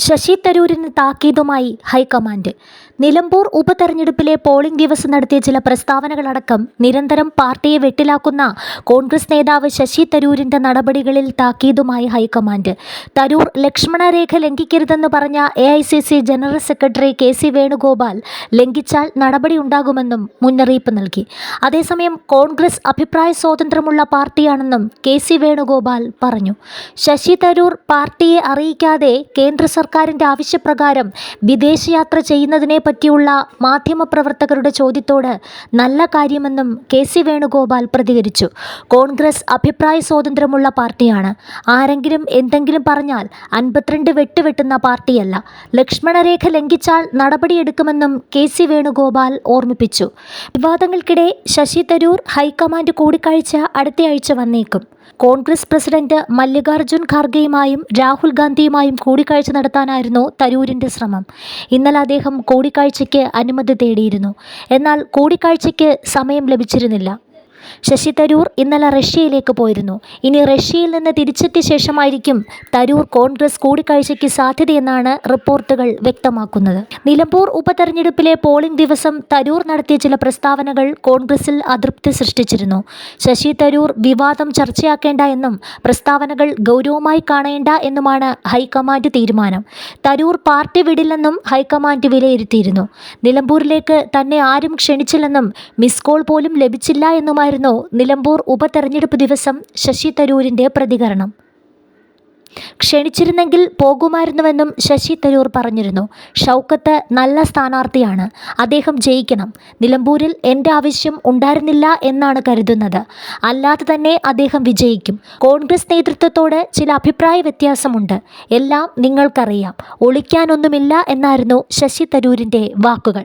ശശി തരൂരിന് താക്കീതുമായി ഹൈക്കമാൻഡ് നിലമ്പൂർ ഉപതെരഞ്ഞെടുപ്പിലെ പോളിംഗ് ദിവസം നടത്തിയ ചില പ്രസ്താവനകളടക്കം നിരന്തരം പാർട്ടിയെ വെട്ടിലാക്കുന്ന കോൺഗ്രസ് നേതാവ് ശശി തരൂരിന്റെ നടപടികളിൽ താക്കീതുമായി ഹൈക്കമാൻഡ്. തരൂർ ലക്ഷ്മണരേഖ ലംഘിക്കരുതെന്ന് പറഞ്ഞ A general secretary K C Venugopal ലംഘിച്ചാൽ നടപടി ഉണ്ടാകുമെന്നും മുന്നറിയിപ്പ് നൽകി. അതേസമയം കോൺഗ്രസ് അഭിപ്രായ സ്വാതന്ത്ര്യമുള്ള പാർട്ടിയാണെന്നും കെ സി വേണുഗോപാൽ പറഞ്ഞു. ശശി തരൂർ പാർട്ടിയെ അറിയിക്കാതെ കേന്ദ്ര സർക്കാരിന്റെ ആവശ്യപ്രകാരം വിദേശയാത്ര ചെയ്യുന്നതിനെ പറ്റിയുള്ള മാധ്യമപ്രവർത്തകരുടെ ചോദ്യത്തോട് നല്ല കാര്യമെന്നും കെ സി വേണുഗോപാൽ പ്രതികരിച്ചു. കോൺഗ്രസ് അഭിപ്രായ സ്വാതന്ത്ര്യമുള്ള പാർട്ടിയാണ്. ആരെങ്കിലും എന്തെങ്കിലും പറഞ്ഞാൽ അൻപത്തിരണ്ട് വെട്ടുവെട്ടുന്ന പാർട്ടിയല്ല. ലക്ഷ്മണരേഖ ലംഘിച്ചാൽ നടപടിയെടുക്കുമെന്നും കെ സി വേണുഗോപാൽ ഓർമ്മിപ്പിച്ചു. വിവാദങ്ങൾക്കിടെ ശശി തരൂർ ഹൈക്കമാൻഡ് കൂടിക്കാഴ്ച അടുത്തയാഴ്ച വന്നേക്കും. കോൺഗ്രസ് പ്രസിഡന്റ് മല്ലികാർജുൻ ഖാർഗെയുമായും രാഹുൽ ഗാന്ധിയുമായും കൂടിക്കാഴ്ച നടത്താനായിരുന്നു തരൂരിന്റെ ശ്രമം. ഇന്നലെ അദ്ദേഹം കൂടിക്കാഴ്ചയ്ക്ക് അനുമതി തേടിയിരുന്നു. എന്നാൽ കൂടിക്കാഴ്ചയ്ക്ക് സമയം ലഭിച്ചിരുന്നില്ല. ശശി തരൂർ ഇന്നലെ റഷ്യയിലേക്ക് പോയിരുന്നു. ഇനി റഷ്യയിൽ നിന്ന് തിരിച്ചെത്തിയ ശേഷമായിരിക്കും തരൂർ കോൺഗ്രസ് കൂടിക്കാഴ്ചയ്ക്ക് സാധ്യതയെന്നാണ് റിപ്പോർട്ടുകൾ വ്യക്തമാക്കുന്നത്. നിലമ്പൂർ ഉപതെരഞ്ഞെടുപ്പിലെ പോളിംഗ് ദിവസം തരൂർ നടത്തിയ ചില പ്രസ്താവനകൾ കോൺഗ്രസിൽ അതൃപ്തി സൃഷ്ടിച്ചിരുന്നു. ശശി തരൂർ വിവാദം ചർച്ചയാക്കേണ്ട എന്നും പ്രസ്താവനകൾ ഗൗരവമായി കാണേണ്ട എന്നുമാണ് ഹൈക്കമാൻഡ് തീരുമാനം. തരൂർ പാർട്ടി വിടില്ലെന്നും ഹൈക്കമാൻഡ് വിലയിരുത്തിയിരുന്നു. നിലമ്പൂരിലേക്ക് തന്നെ ആരും ക്ഷണിച്ചില്ലെന്നും മിസ് കോൾ പോലും ലഭിച്ചില്ല എന്നുമായിരുന്നു നിലമ്പൂർ ഉപതെരഞ്ഞെടുപ്പ് ദിവസം ശശി തരൂരിന്റെ പ്രതികരണം. ക്ഷണിച്ചിരുന്നെങ്കിൽ പോകുമായിരുന്നുവെന്നും ശശി തരൂർ പറഞ്ഞിരുന്നു. ഷൗക്കത്ത് നല്ല സ്ഥാനാർത്ഥിയാണ്. അദ്ദേഹം ജയിക്കണം. നിലമ്പൂരിൽ എന്റെ ആവശ്യം ഉണ്ടായിരുന്നില്ല എന്നാണ് കരുതുന്നത്. അല്ലാതെ തന്നെ അദ്ദേഹം വിജയിക്കും. കോൺഗ്രസ് നേതൃത്വത്തോട് ചില അഭിപ്രായ വ്യത്യാസമുണ്ട്. എല്ലാം നിങ്ങൾക്കറിയാം. ഒളിക്കാനൊന്നുമില്ല എന്നായിരുന്നു ശശി തരൂരിന്റെ വാക്കുകൾ.